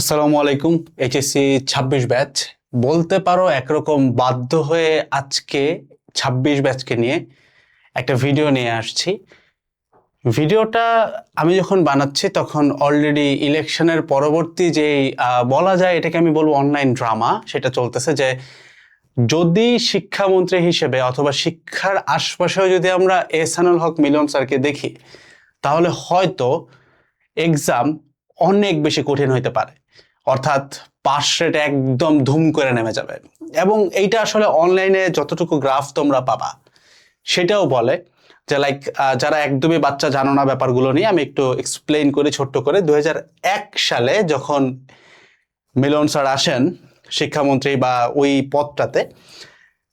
আসসালামু আলাইকুম এইচএসসি ছাব্বিশ ব্যাচ। বলতে পারো একরকম বাধ্য হয়ে আজকে ছাব্বিশ ব্যাচকে নিয়ে একটা ভিডিও নিয়ে আসছি। ভিডিওটা আমি যখন বানাচ্ছি তখন অলরেডি ইলেকশনের পরবর্তী যে বলা যায় এটাকে আমি বলব অনলাইন ড্রামা সেটা চলতেছে যে যদি শিক্ষামন্ত্রী হিসেবে অথবা শিক্ষার আশপাশেও যদি আমরা এহসানুল হক মিলন স্যারকে দেখি, তাহলে হয়তো এক্সাম অনেক বেশি কঠিন হইতে পারে। অর্থাৎ পাস রেট একদম ধুম করে নেমে যাবে। এবং এইটা আসলে অনলাইনে যতটুকু গ্রাফ তোমরা পাবা, সেটাও বলে যে লাইক যারা একদমই বাচ্চা জানো না ব্যাপারগুলো নিয়ে, আমি একটু এক্সপ্লেইন করি ছোট্ট করে। দু হাজার এক সালে যখন মিলন স্যার আসেন, শিক্ষামন্ত্রী বা ওই পদটাতে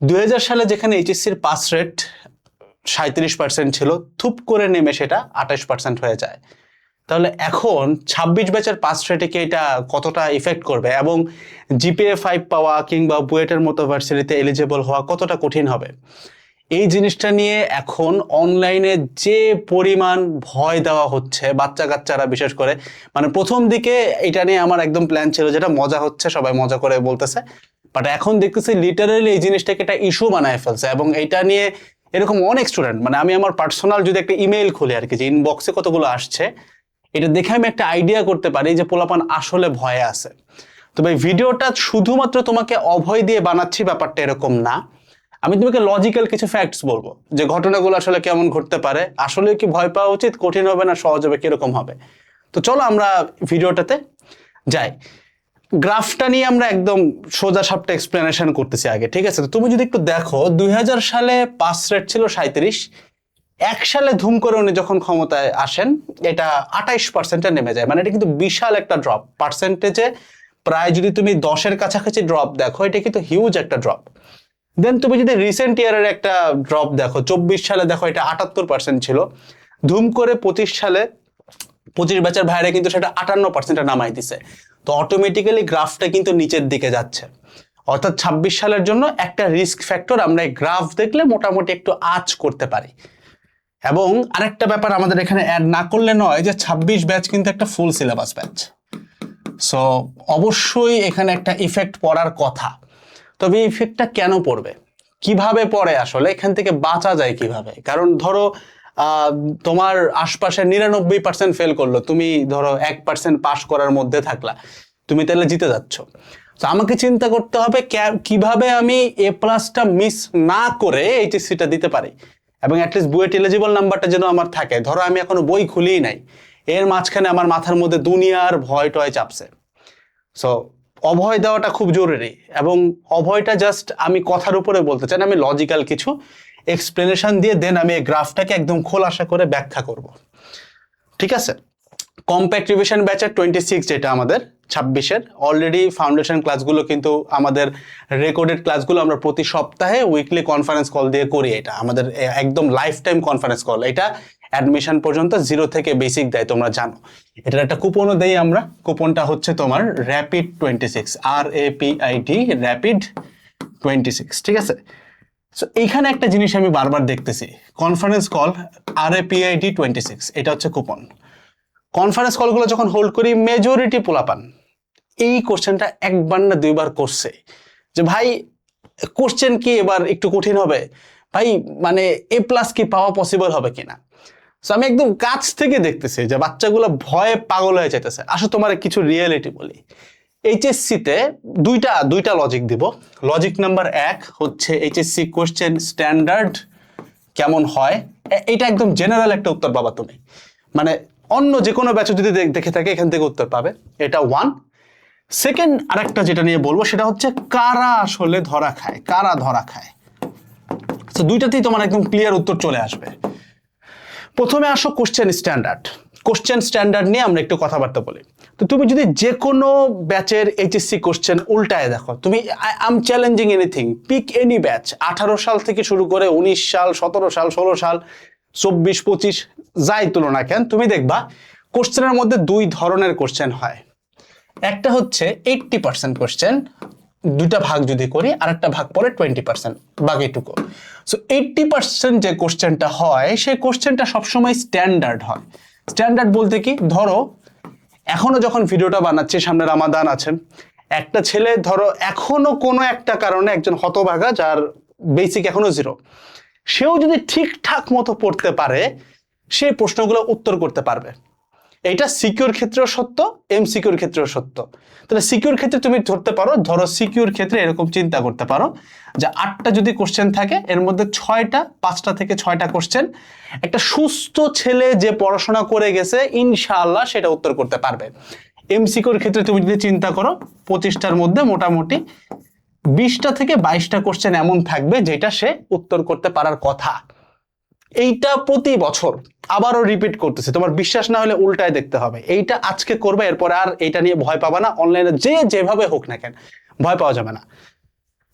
দু হাজার সালে যেখানে এইচএসসির পাস রেট সাঁত্রিশ পার্সেন্ট ছিল, থুপ করে নেমে সেটা আঠাশ পার্সেন্ট হয়ে যায়। তাহলে এখন ছাব্বিশ ব্যাচের পাস রেটে এটা কতটা ইফেক্ট করবে? এবং জিপিএ ফাইভ পাওয়া কিংবা বুয়েটের মতো ভার্সিটিতে এলিজেবল হওয়া কতটা কঠিন হবে? এই জিনিসটা নিয়ে এখন অনলাইনে যে পরিমাণ ভয় দেওয়া হচ্ছে বাচ্চা কাচ্চারা বিশেষ করে মানে প্রথম দিকে এটা নিয়ে আমার একদম প্ল্যান ছিল যেটা মজা হচ্ছে, সবাই মজা করে বলতেছে। বাট এখন দেখতেছি লিটারালি এই জিনিসটাকে একটা ইস্যু বানায় ফেলছে এবং এটা নিয়ে এরকম অনেক স্টুডেন্ট মানে আমি আমার পার্সোনাল যদি একটা ইমেল খুলি আর কি যে ইনবক্সে কতগুলো আসছে এটা দেখে আমি একটা আইডিয়া করতে পারি যে পোলাপান আসলে ভয়ে আছে। তবে ভিডিওটা শুধুমাত্র তোমাকে অভয় দিয়ে বানাচ্ছি ব্যাপারটা এরকম না। আমি তোমাকে লজিক্যাল কিছু ফ্যাক্টস বলব যে ঘটনাগুলো আসলে কেমন ঘটতে পারে, আসলে কি ভয় পাওয়া উচিত, কঠিন হবে না, সহজ হবে, কীরকম হবে। তো চলো আমরা ভিডিওটাতে যাই। গ্রাফটা নিয়ে আমরা একদম সোজা সাপটা এক্সপ্লেনেশন করতেছি আগে, ঠিক আছে? তো তুমি যদি একটু দেখো, দুই হাজার সালে পাস রেট ছিল সাঁত্রিশ এক সালে ধুম করে উনি যখন ক্ষমতায় আসেন, এটা আঠাইশ পার্সেন্টে নেমে যায়। মানে এটা কিন্তু বিশাল একটা ড্রপ পার্সেন্টেজে প্রায় যদি তুমি দশের কাছাকাছি ড্রপ দেখো, এটা কিন্তু হিউজ একটা ড্রপ দেন তুমি যদি রিসেন্ট ইয়ারের একটা ড্রপ দেখো, চব্বিশ সালে দেখো, এটা আটাত্তর পার্সেন্ট ছিল। ধুম করে পঁচিশ সালে, পঁচিশ ব্যাচের ভাইরে কিন্তু সেটা আটান্ন পার্সেন্টে নামাই দিছে। তো অটোমেটিক্যালি গ্রাফটা কিন্তু নিচের দিকে যাচ্ছে। অর্থাৎ ছাব্বিশ সালের জন্য একটা রিস্ক ফ্যাক্টর আমরা এই গ্রাফ দেখলে মোটামুটি একটু আঁচ করতে পারি। এবং আরেকটা ব্যাপার আমাদের এখানে অ্যাড না করলে নয় যে ছাব্বিশ ব্যাচ কিন্তু একটা ফুল সিলেবাস ব্যাচ সো অবশ্যই এখানে একটা ইফেক্ট পড়ার কথা। তবে ইফেক্টটা কেন পড়বে? কীভাবে পড়ে আসলে? এখান থেকে বাঁচা যায় কীভাবে? কারণ ধরো তোমার আশপাশে নিরানব্বই পার্সেন্ট ফেল করল, তুমি ধরো এক পার্সেন্ট পাস করার মধ্যে থাকলা, তুমি তাহলে জিতে যাচ্ছ। তো আমাকে চিন্তা করতে হবে কীভাবে আমি এ প্লাসটা মিস না করে এইচএসসিটা দিতে পারি? এবং অ্যাটলিস্ট বুয়েট এলিজিবল নাম্বারটা যেন আমার থাকে। ধরো আমি এখনও বই খুলিই নাই। এর মাঝখানে আমার মাথার মধ্যে দুনিয়ার ভয় টয় চাপছে। সো অভয় দেওয়াটা খুব জরুরি এবং অভয়টা জাস্ট আমি কথার উপরে বলতে চাই আমি লজিক্যাল কিছু এক্সপ্লেনেশন দিয়ে দেন আমি এই গ্রাফটাকে একদম খোলাসা করে ব্যাখ্যা করব। ঠিক আছে? কম্প্যাক্ট রিভিশন ব্যাচের টোয়েন্টি সিক্স যেটা আমাদের ছাব্বিশের। অলরেডি ফাউন্ডেশন ক্লাসগুলো কিন্তু আমাদের রেকর্ডেড ক্লাসগুলো আমরা প্রতি সপ্তাহে উইকলি কনফারেন্স কল দিয়ে করি এটা। আমাদের একদম লাইফ টাইম কনফারেন্স কল এটা অ্যাডমিশন পর্যন্ত জিরো থেকে বেসিক দেয়, তোমরা জানো। এটার একটা কুপনও দেই আমরা। কুপনটা হচ্ছে তোমার rapid twenty six R A P I T rapid twenty six ঠিক আছে? সো এইখানে একটা জিনিস আমি বারবার দেখতেছি। Conference call R A P I T twenty six এটা হচ্ছে কুপন কনফারেন্স কলগুলো যখন হোল্ড করি মেজরিটি পোলাপান। এই কোশ্চেনটা একবার না দুইবার করছে। যে ভাই কোশ্চেন কি এবার একটু কঠিন হবে? ভাই মানে এ প্লাস কি পাওয়া পসিবল হবে কিনা? সো আমি একদম কাছ থেকে দেখতেছি যে বাচ্চাগুলো ভয়ে পাগল হয়ে যেতেছে আসো তোমার কিছু রিয়েলিটি বলি। এইচএসসিতে দুইটা দুইটা লজিক দিব। লজিক নাম্বার এক হচ্ছে এইচএসসি কোশ্চেন স্ট্যান্ডার্ড কেমন হয়? এটা একদম জেনারেল একটা উত্তর পাবা তুমি। মানে অন্য যে কোনো ব্যাচও যদি দেখে থাকে, এখান থেকে উত্তর পাবে। এটা ওয়ান সেকেন্ড আরেকটা যেটা নিয়ে বলব, সেটা হচ্ছে কারা আসলে ধরা খায়, কারা ধরা খায়। তো দুইটাতেই তোমার একদম ক্লিয়ার উত্তর চলে আসবে। প্রথমে আসো কোশ্চেন স্ট্যান্ডার্ড কোশ্চেন স্ট্যান্ডার্ড নিয়ে আমরা একটু কথাবার্তা বলি। তো তুমি যদি যে কোনো ব্যাচের এইচএসসি কোশ্চেন উল্টায় দেখো, তুমি I am challenging anything pick any batch আঠারো সাল থেকে শুরু করে, উনিশ সাল, সতেরো সাল, ষোলো সাল চব্বিশ, পঁচিশ, যাই তুলনা কেন, তুমি দেখবা কোশ্চেনের মধ্যে দুই ধরনের কোশ্চেন হয়। একটা হচ্ছে এইটটি পার্সেন্ট কোশ্চেন দুটা ভাগ যদি করি আর একটা ভাগ পরে টোয়েন্টি পার্সেন্ট, বাকিটুকু। সো এইটটি পার্সেন্ট যে কোশ্চেনটা হয়, সেই কোশ্চেনটা সবসময় স্ট্যান্ডার্ড হয়। স্ট্যান্ডার্ড বলতে কি? ধরো, এখনও যখন ভিডিওটা বানাচ্ছি, সামনে রামাদান আছে একটা ছেলে ধরো এখনও কোনো একটা কারণে একজন হতভাগা, যার বেসিক এখনও জিরো সেও যদি ঠিকঠাক মতো পড়তে পারে সেই প্রশ্নগুলো উত্তর করতে পারবে। এটা সিকিউর ক্ষেত্রেও সত্য এম সিকিউর ক্ষেত্রেও সত্য। তাহলে সিকিউর ক্ষেত্রে তুমি ধরতে পারো, ধরো সিকিউর ক্ষেত্রে এরকম চিন্তা করতে পারো যে আটটা যদি কোশ্চেন থাকে, এর মধ্যে ছয়টা, পাঁচটা থেকে ছয়টা কোশ্চেন একটা সুস্থ ছেলে যে পড়াশোনা করে গেছে, ইনশাআল্লাহ সেটা উত্তর করতে পারবে। এম সিকিউর ক্ষেত্রে তুমি যদি চিন্তা করো, পঁচিশটার মধ্যে মোটামুটি বিশটা থেকে বাইশটা কোশ্চেন এমন থাকবে যেটা সে উত্তর করতে পারার কথা। এইটা প্রতি বছর আবারও রিপিট করতেছে। তোমার বিশ্বাস না হলে উল্টায় দেখতে হবে। এইটা আজকে করবে, এরপর আর এটা নিয়ে ভয় পাবা না। অনলাইনে যে যেভাবে হোক না কেন, ভয় পাওয়া যাবে না।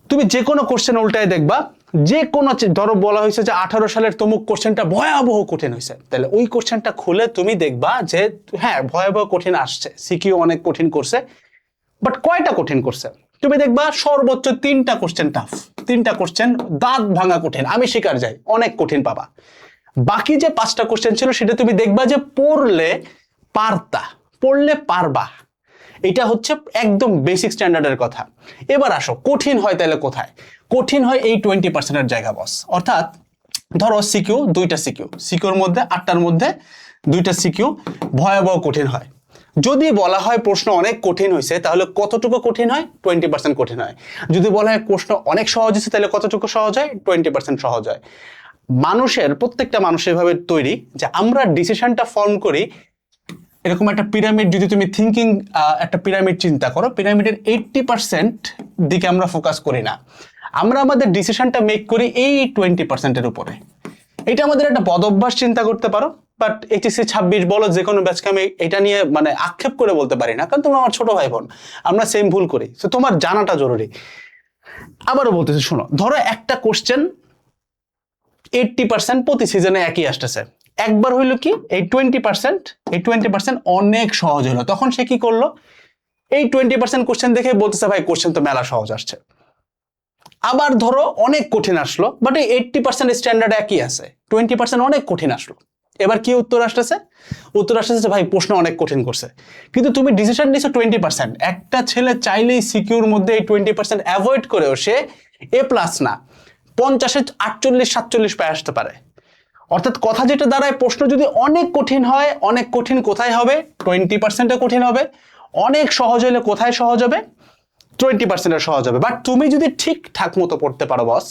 তুমি যে কোনো কোশ্চেন উল্টায় দেখবা। যে কোনো ধরো বলা হয়েছে যে আঠারো সালের তমুক কোশ্চেনটা ভয়াবহ কঠিন হয়েছে। তাহলে ওই কোশ্চেনটা খুলে তুমি দেখবা যে হ্যাঁ ভয়াবহ কঠিন আসছে। সিকিউ অনেক কঠিন করছে বাট কয়টা কঠিন করছে? তুমি দেখবা সর্বোচ্চ তিনটা কোশ্চেন টাফ তিনটা কোশ্চেন দাঁত ভাঙা কঠিন। আমি স্বীকার যাই, অনেক কঠিন পাবা। বাকি যে পাঁচটা কোশ্চেন ছিল, সেটা তুমি দেখবা যে পড়লে পারতা, পড়লে পারবা। এটা হচ্ছে একদম বেসিক স্ট্যান্ডার্ডের কথা। এবার আসো, কঠিন হয় তাহলে কোথায়? কঠিন হয় এই টোয়েন্টি পার্সেন্টের জায়গা বস অর্থাৎ ধরো সিকিউ দুইটা সিকিউ সিকিউর মধ্যে, আটটার মধ্যে দুইটা সিকিউ ভয়াবহ কঠিন হয়। যদি বলা হয় প্রশ্ন অনেক কঠিন হয়েছে তাহলে কতটুকু কঠিন হয়? টোয়েন্টি পার্সেন্ট কঠিন হয়। যদি বলা হয় প্রশ্ন অনেক সহজ হয়েছে তাহলে কতটুকু সহজ হয়? টোয়েন্টি পার্সেন্ট সহজ হয়। মানুষের, প্রত্যেকটা মানুষের ভাবে তৈরি যে আমরা ডিসিশনটা ফর্ম করি, এরকম একটা পিরামিড যদি তুমি থিঙ্কিং একটা পিরামিড চিন্তা করো পিরামিডের এইটটি পার্সেন্ট দিকে আমরা ফোকাস করি না। আমরা আমাদের ডিসিশনটা মেক করি এই টোয়েন্টি পার্সেন্টের উপরে। এটা আমাদের একটা বদ অভ্যাস চিন্তা করতে পারো। বাট এইচএসসি ছাব্বিশ বলো, যে কোনো ব্যাচকে আমি এটা নিয়ে মানে আক্ষেপ করে বলতে পারি না, কারণ তোমরা আমার ছোট ভাই বোন আমরা সেম ভুল করি। তো তোমার জানাটা জরুরি। আবারও বলতেছি, শোনো, ধরো একটা কোশ্চেন এইটটি পার্সেন্ট প্রতি সিজনে একই আসতেছে। একবার হইল কি, এই টোয়েন্টি পার্সেন্ট এই টোয়েন্টি পার্সেন্ট অনেক সহজ হলো। তখন সে কি করল? এই টোয়েন্টি পার্সেন্ট কোশ্চেন দেখে বলতেছে, ভাই কোশ্চেন তো মেলা সহজ আসছে। আবার ধরো অনেক কঠিন আসলো বাট এই এইটটি পার্সেন্ট স্ট্যান্ডার্ড একই আছে। টোয়েন্টি পার্সেন্ট অনেক কঠিন আসলো। এবার কি উত্তর আসতেছে? উত্তর আসতেছে ভাই, প্রশ্ন অনেক কঠিন করছে। কিন্তু তুমি ডিসিশন নিছো টোয়েন্টি পার্সেন্ট একটা ছেলে চাইলেই সিকিউর মধ্যে এই টোয়েন্টি পার্সেন্ট অ্যাভয়েড করেও সে এ প্লাস না। পঞ্চাশে আটচল্লিশ, সাতচল্লিশ পায় আসতে পারে। অর্থাৎ কথা যেটা দাঁড়ায়, প্রশ্ন যদি অনেক কঠিন হয়, অনেক কঠিন কোথায় হবে? টোয়েন্টি পার্সেন্টে কঠিন হবে। অনেক সহজ হলে কোথায় সহজ হবে? টোয়েন্টি পার্সেন্টে সহজ হবে। বাট তুমি যদি ঠিকঠাক মতো পড়তে পারো বস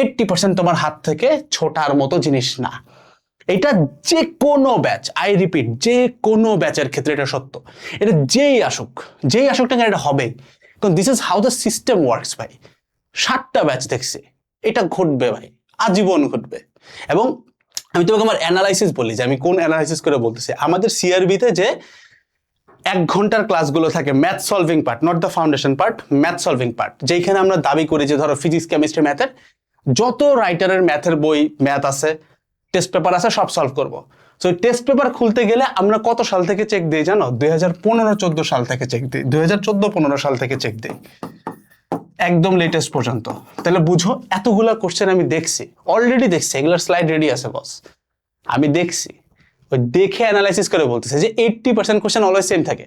এইটটি পার্সেন্ট তোমার হাত থেকে ছোটার মতো জিনিস না। এটা যে কোনো ব্যাচ আই রিপিট যে কোনো ব্যাচের ক্ষেত্রে এটা সত্য। এটা যেই আসুক যেই আসুক না এটা হবে কারণ this is how the system works ভাই। ষাটটা ব্যাচ দেখছি, এটা ঘটবে ভাই, আজীবন ঘটবে। এবং আমি তোমাকে আমার অ্যানালাইসিস বলি যে আমি কোন অ্যানালাইসিস করে বলতেছি। আমাদের সিআরবিতে যে এক ঘণ্টার ক্লাসগুলো থাকে math solving part not the foundation part math solving part যেখানে আমরা দাবি করি যে ধরো ফিজিক্স কেমিস্ট্রি ম্যাথের যত রাইটারের ম্যাথের বই ম্যাথ আছে টেস্ট পেপার আছে, সব সলভ করব। সো টেস্ট পেপার খুলতে গেলে আমরা কত সাল থেকে চেক দিই জানো? দুই হাজার পনেরো, চোদ্দ সাল থেকে চেক দিই। দুই হাজার চোদ্দ, পনেরো সাল থেকে চেক দিই। একদম লেটেস্ট পর্যন্ত। তাহলে বুঝো, এতগুলা কোশ্চেন আমি দেখছি। অলরেডি দেখছি এগুলোর স্লাইড রেডি আছে বস আমি দেখছি। ওই দেখে অ্যানালাইসিস করে বলতেছে যে eighty percent question always same থাকে।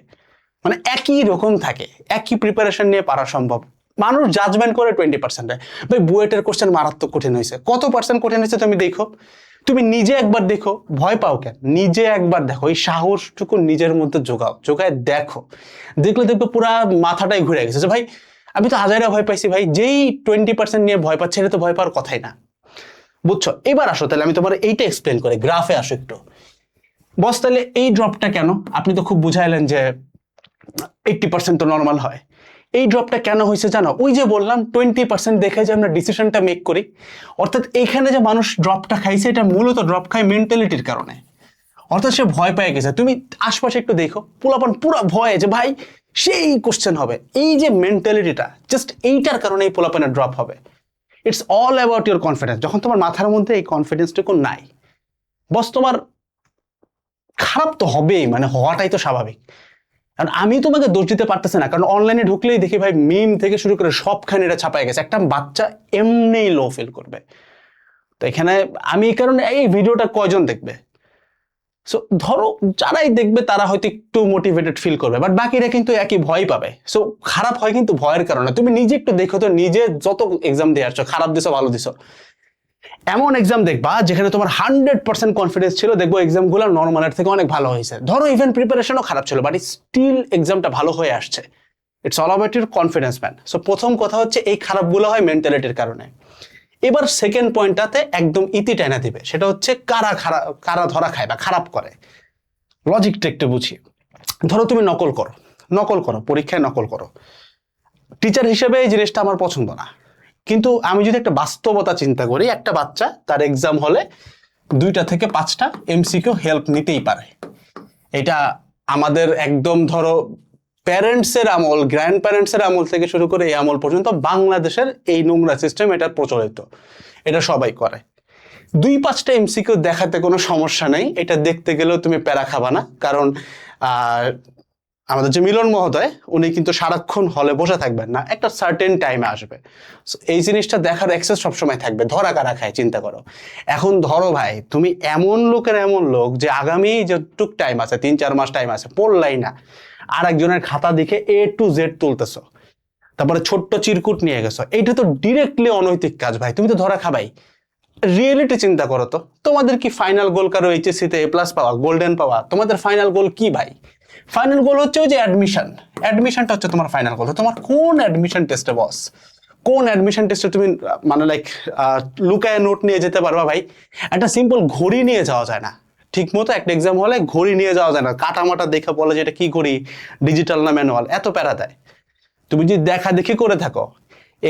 মানে একই রকম থাকে, একই প্রিপারেশন নিয়ে পারা সম্ভব। মানুষ জাজমেন্ট করে টোয়েন্টি পার্সেন্টে ভাই, বুয়েটের কোশ্চেন মারাত্মক কঠিন হয়েছে। কত পার্সেন্ট কঠিন হয়েছে তুমি দেখো। তুমি নিজে একবার দেখো, ভয় পাও কেন? নিজে একবার দেখো, এই সাহসটুকু নিজের মধ্যে জোগাও, জোগায় দেখো। দেখলে দেখবে পুরা মাথাটাই ঘুরে গেছে যে, ভাই, আমি তো হাজারে ভয় পাইছি, ভাই, যেই টোয়েন্টি পার্সেন্ট নিয়ে ভয় পাচ্ছে, এটা তো ভয় পাওয়ার কথাই না। বুঝছ? এবার আসো তাহলে, আমি তোমার এইটা এক্সপ্লেন করি গ্রাফে আসো একটু। বস, তাহলে এই ড্রপটা কেন? আপনি তো খুব বুঝাইলেন যে এইটটি পার্সেন্ট তো নর্মাল হয়। এই ড্রপটা কেন হয়েছে জানো? ওই যে বললাম টোয়েন্টি পার্সেন্ট দেখে যে আমরা ডিসিশনটা মেক করি। অর্থাৎ এইখানে যে মানুষ ড্রপটা খাইছে, এটা মূলত ড্রপ খায় মেন্টালিটির কারণে। অর্থাৎ সে ভয় পেয়ে গেছে। তুমি আশপাশে একটু দেখো, পোলাপন পুরো ভয়ে যে, ভাই, সেই কোশ্চেন হবে। এই যে মেন্টালিটিটা জাস্ট এইটার কারণে এই পোলাপানের ড্রপ হবে। It's all about your confidence যখন তোমার মাথার মধ্যে এই কনফিডেন্সটুকু নাই বস তোমার খারাপ তো হবেই মানে হওয়াটাই তো স্বাভাবিক। কারণ আমি তোমাকে দোষ দিতে পারতেছি না, কারণ অনলাইনে ঢুকলেই দেখি ভাই মিম থেকে শুরু করে সবখানে এটা ছাপায় গেছে। একটা বাচ্চা এমনিই লো ফিল করবে। তো এখানে আমি এই কারণে, এই ভিডিওটা কয়জন দেখবে? সো ধরো যারাই দেখবে তারা হয়তো একটু মোটিভেটেড ফিল করবে বাট বাকিরা কিন্তু একই ভয় পাবে। সো খারাপ হয় কিন্তু ভয়ের কারণে। তুমি নিজে একটু দেখো তো, নিজে যত এক্সাম দিয়ে আসছো, খারাপ দিছো, ভালো দিছো এমন এক্সাম দেখবা যেখানে তোমার হান্ড্রেড পার্সেন্ট কনফিডেন্স ছিল, দেখব এক্সামগুলো নর্মালের থেকে অনেক ভালো হয়েছে। ধরো ইভেন প্রিপারেশনও খারাপ ছিল বাট স্টিল এক্সামটা ভালো হয়ে আসছে। It's all about your confidence man so প্রথম কথা হচ্ছে, এই খারাপগুলো হয় মেন্টালিটির কারণে। এবার সেকেন্ড পয়েন্টটাতে একদম ইতি টাইনা দিবে। সেটা হচ্ছে, কারা খারাপ কারা ধরা খায় বা খারাপ করে। লজিকটা একটু বুঝি। ধরো তুমি নকল করো। নকল করো, পরীক্ষায় নকল করো। টিচার হিসেবে এই জিনিসটা আমার পছন্দ না। কিন্তু আমি যদি একটা বাস্তবতা চিন্তা করি, একটা বাচ্চা, তার এক্সাম হলে দুইটা থেকে পাঁচটা এমসিকিউ হেল্প নিতেই পারে। এটা আমাদের একদম ধরো প্যারেন্টসের আমল গ্র্যান্ড প্যারেন্টসের আমল থেকে শুরু করে এই আমল পর্যন্ত বাংলাদেশের এই নোংরা সিস্টেম এটা প্রচলিত। এটা সবাই করে। দুই পাঁচটা এমসিকিউ দেখাতে কোনো সমস্যা নেই। এটা দেখতে গেলেও তুমি প্যারা খাবা না। কারণ আমাদের যে মিলন মহোদয় উনি কিন্তু সারাক্ষণ হলে বসে থাকবেন না একটা সার্টেন টাইমে আসবে। So, এই জিনিসটা দেখার অ্যাক্সেস সবসময় থাকবে। ধরা কারা খায় চিন্তা করো। এখন ধরো ভাই তুমি এমন লোকের এমন লোক যে আগামী যে টুক টাইম আছে তিন চার মাস টাইম আছে পড়লাই না। আর একজনের খাতা দেখে এ টু জেড তুলতেছো। তারপরে ছোট্ট চিরকুট নিয়ে গেছো। এইটা তো ডিরেক্টলি অনৈতিক কাজ ভাই তুমি তো ধরা খাবাই। রিয়েলিটি চিন্তা করো তো। তোমাদের কি ফাইনাল গোল কারও এইচএসসিতে এ প্লাস পাওয়া গোল্ডেন পাওয়া? তোমাদের ফাইনাল গোল কি ভাই? ফাইনাল গোল হচ্ছে ওই যে অ্যাডমিশন অ্যাডমিশনটা হচ্ছে তোমার ফাইনাল গোল তোমার কোন অ্যাডমিশন টেস্টে বস কোন অ্যাডমিশন টেস্টে তুমি মানে লাইক লুকায় নোট নিয়ে যেতে পারবা ভাই? একটা সিম্পল ঘড়ি নিয়ে যাওয়া যায় না। ঠিক মতো একটা এক্সাম হলে ঘড়ি নিয়ে যাওয়া যায় না। কাটামাটা দেখে বলে যে এটা কি ঘড়ি? ডিজিটাল না ম্যানুয়াল এত প্যারা দেয়। তুমি যদি দেখা দেখি করে থাকো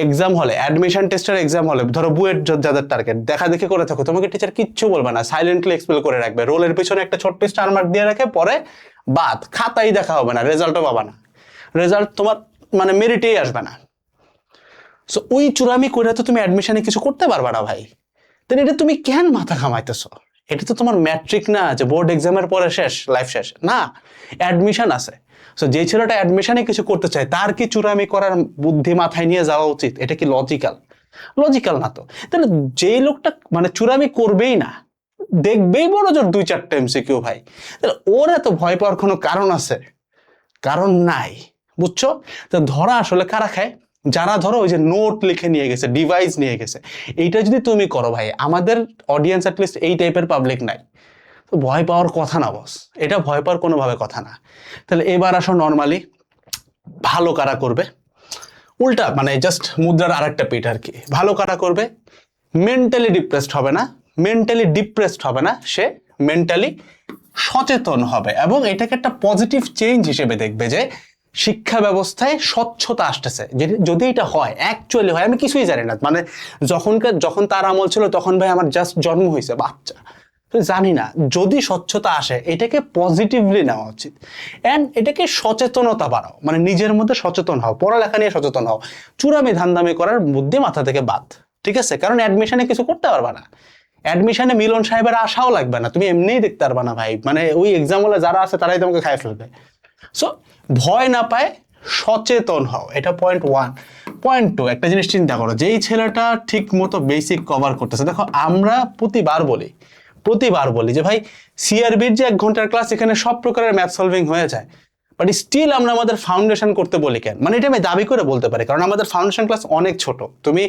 এক্সাম হলে অ্যাডমিশন টেস্টের এক্সাম হলে, ধরো বুয়েট যাদের টার্গেট দেখা দেখি করে থাকো, তোমাকে টিচার কিচ্ছু বলবে না। সাইলেন্টলি এক্সপ্লেন করে রাখবে। রোলের পিছনে একটা ছোট্ট স্টার মার্ক দিয়ে রাখে, পরে বাদ, খাতাই দেখা হবে না রেজাল্টও পাবা না। রেজাল্ট তোমার মানে মেরিটেই আসবে না। সো ওই চূড়ামি করে তো তুমি অ্যাডমিশনে কিছু করতে পারবে না ভাই। তাহলে এটা তুমি কেন মাথা ঘামাইতেছো? এটা তো তোমার ম্যাট্রিক না যে বোর্ড এক্সামের পরে শেষ লাইফ শেষ। না অ্যাডমিশন আছে। সো যে ছেলেটা অ্যাডমিশনে কিছু করতে চায়, তার কি চূড়ামি করার বুদ্ধি মাথায় নিয়ে যাওয়া উচিত? এটা কি লজিক্যাল লজিক্যাল না তো। তাহলে যেই লোকটা মানে চূড়ামি করবেই না দেখবেই বড় জোর দুই চারটে এমসিকিউ ভাই। ওর এত ভয় পাওয়ার কোনো কারণ আছে? কারণ নাই, বুঝছ? তো ধরা আসলে কারা খায়? যারা ধরো ওই যে নোট লিখে নিয়ে গেছে ডিভাইস নিয়ে গেছে, এইটা যদি তুমি করো ভাই, আমাদের অডিয়েন্স অ্যাটলিস্ট এই টাইপের পাবলিক নাই। তো ভয় পাওয়ার কথা না বস এটা ভয় পাওয়ার কোনোভাবে কথা না। তাহলে এবার আসো নর্মালি ভালো কারা করবে? উল্টা মানে জাস্ট মুদ্রার আরেকটা পিঠ আর কি, ভালো কারা করবে? মেন্টালি ডিপ্রেসড হবে না মেন্টালি ডিপ্রেসড হবে না, সে মেন্টালি সচেতন হবে এবং এটাকে একটা পজিটিভ চেঞ্জ হিসেবে দেখবে যে শিক্ষা ব্যবস্থায় স্বচ্ছতা আসতেছে। যদি- এটা হয় অ্যাকচুয়ালি হয়, আমি কিছুই জানি না। মানে যখনকার, যখন তার আমল ছিল, তখন ভাই আমার জাস্ট জন্ম হয়েছে, বাচ্চা। জানি না, যদি স্বচ্ছতা আসে, এটাকে পজিটিভলি নেওয়া উচিত। অ্যান্ড এটাকে সচেতনতা বাড়াও। মানে নিজের মধ্যে সচেতন হও, পড়ালেখা নিয়ে সচেতন হও। চূড়ামি ধান্দামি করার বুদ্ধি মাথা থেকে বাদ, ঠিক আছে? কারণ অ্যাডমিশনে কিছু করতে পারবা না। অ্যাডমিশনে মিলন সাহেবের আশাও লাগবে না। তুমি এমনিই দেখতে পারবা না ভাই। মানে ওই এক্সাম হলে যারা আছে তারাই তোমাকে খাই ফেলবে। সো ভয় না পায়, সচেতন হও। এটা পয়েন্ট ওয়ান পয়েন্ট টু একটা জিনিস চিন্তা করো। যেই ছেলেটা ঠিক মতো বেসিক কভার করতেছে, দেখো আমরা প্রতিবার বলি প্রতিবার বলি যে ভাই সিআরবির যে এক ঘণ্টার ক্লাস এখানে সব প্রকারের ম্যাথ সলভিং হয়ে যায়। বাট স্টিল আমরা আমাদের ফাউন্ডেশন করতে বলি কেন? মানে এটা আমি দাবি করে বলতে পারি, কারণ আমাদের ফাউন্ডেশন ক্লাস অনেক ছোট। তুমি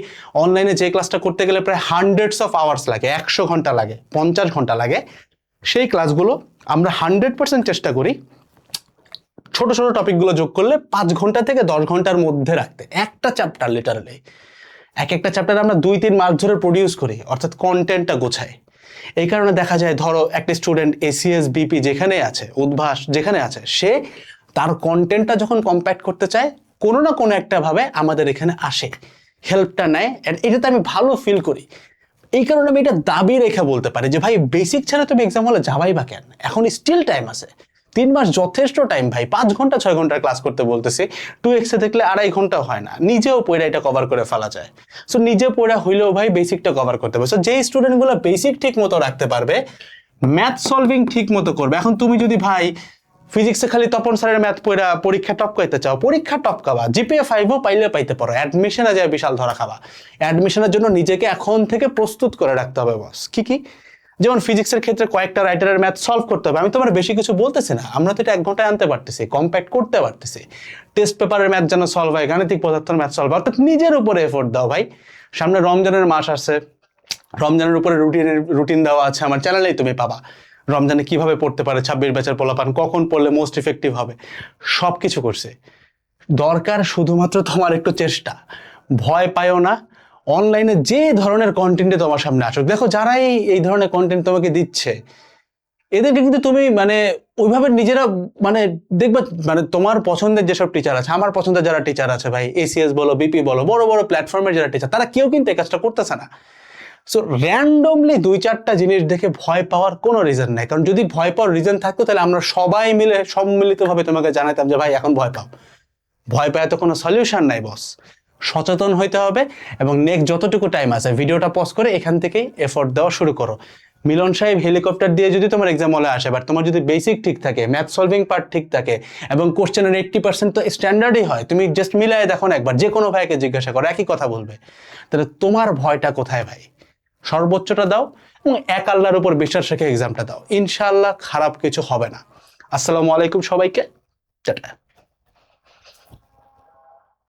অনলাইনে যে ক্লাসটা করতে গেলে প্রায় হান্ড্রেডস অফ আওয়ার্স লাগে, একশো ঘণ্টা লাগে, পঞ্চাশ ঘণ্টা লাগে। সেই ক্লাসগুলো আমরা হান্ড্রেড পার্সেন্ট চেষ্টা করি ছোট ছোট টপিকগুলো যোগ করলে পাঁচ ঘণ্টা থেকে দশ ঘণ্টার মধ্যে রাখতে। একটা চ্যাপ্টার লিটারালি এক একটা চ্যাপ্টার আমরা দুই, তিন মাস ধরে প্রডিউস করি, অর্থাৎ কন্টেন্টটা গোছায় এই কারণে দেখা যায়, ধরো, একটা স্টুডেন্ট এসিএস বিপি যেখানে আছে, উদ্ভাস যেখানে আছে, সে তার কন্টেন্টটা যখন কম্প্যাক্ট করতে চায়, কোনো না কোনো একটা ভাবে আমাদের এখানে আসে হেল্পটা নেয়, and এটাতে আমি ভালো ফিল করি। এই কারণে আমি এটা দাবি রেখে বলতে পারি যে, ভাই বেসিক ছাড়া তুমি এক্সাম হলে যাবাই বা কেন? এখন স্টিল টাইম আছে। তিন মাস যথেষ্ট টাইম ভাই। পাঁচ ঘণ্টা, ছয় ঘণ্টার ক্লাস করতে বলতেছি। টু এক্সে দেখলে আড়াই ঘণ্টা হয় না। নিজেও পড়ে এটা কভার করে ফেলা যায়। সো নিজে পড়ে হইলেও ভাই বেসিকটা কভার করতে পারবে সো যেই স্টুডেন্টগুলো বেসিক ঠিক মতো রাখতে পারবে ম্যাথ সলভিং ঠিক মতো করবে। এখন তুমি যদি ভাই ফিজিক্সে খালি তপন স্যারের ম্যাথ পড়া পরীক্ষা টপ করতে চাও। পরীক্ষা টপ খাবা জিপিএ ফাইভও পাইলে পাইতে পারো। অ্যাডমিশনে যায় বিশাল ধরা খাবা। অ্যাডমিশনের জন্য নিজেকে এখন থেকে প্রস্তুত করে রাখতে হবে বস কি কি? যেমন ফিজিক্সের ক্ষেত্রে কয়েকটা রাইটারের ম্যাথ সলভ করতে হবে। আমি তোমার বেশি কিছু বলতেছি না। আমরা তো এটা এক ঘন্টায় আনতে পারতেছি কম্প্যাক্ট করতে পারতেছি। টেস্ট পেপারের ম্যাথ যেন সলভ হয়, গাণিতিক পদার্থের ম্যাথ সলভ অর্থাৎ নিজের উপরে এফোর্ট দাও, ভাই। সামনে রমজানের মাস আসছে। রমজানের উপরে রুটিনের রুটিন দেওয়া আছে। আমার চ্যানেলেই তুমি পাবা। রমজানে কীভাবে পড়তে পারে, ছাব্বিশ ব্যাচের পোলাপান, কখন পড়লে মোস্ট ইফেক্টিভ হবে সব কিছু করছে। দরকার শুধুমাত্র তোমার একটু চেষ্টা। ভয় পায়ও না অনলাইনে যে ধরনের কন্টেন্টে তোমার সামনে আসুক। দেখো, যারাই এই ধরনের কন্টেন্ট তোমাকে দিচ্ছে, এদেরকে কিন্তু তুমি মানে ওইভাবে নিজেরা মানে দেখবে মানে তোমার পছন্দের যেসব টিচার আছে, আমার পছন্দের যারা টিচার আছে ভাই এসিএস বলো বিপি বলো, বড় বড় প্ল্যাটফর্মের যারা টিচার তারা কেউ কিন্তু এই কাজটা করতেছে না। সো র্যান্ডমলি দুই চারটা জিনিস দেখে ভয় পাওয়ার কোনো রিজন নাই। কারণ যদি ভয় পাওয়ার রিজন থাকতো, তাহলে আমরা সবাই মিলে, সম্মিলিতভাবে তোমাকে জানাতাম যে, ভাই, এখন ভয় পাও। ভয় পাওয়া তো কোনো সলিউশন নাই বস সচেতন হইতে হবে এবং নেক্সট যতটুকু টাইম আছে, ভিডিওটা পজ করে এখান থেকেই এফোর্ট দেওয়া শুরু করো। মিলন সাহেব হেলিকপ্টার দিয়ে যদি তোমার এক্সাম হলে আসে বাট তোমার যদি বেসিক ঠিক থাকে ম্যাথ সলভিং পার্ট ঠিক থাকে, এবং কোশ্চেনের এইট্টি পার্সেন্ট তো স্ট্যান্ডার্ডই হয়, তুমি জাস্ট মিলাই দেখো না একবার, যে কোনো ভাইকে জিজ্ঞাসা করো, একই কথা বলবে। তাহলে তোমার ভয়টা কোথায় ভাই? সর্বোচ্চটা দাও এবং এক আল্লাহর উপর বিশ্বাস রেখে এক্সামটা দাও। ইনশাআল্লাহ খারাপ কিছু হবে না। আসসালামু আলাইকুম সবাইকে। টাটা।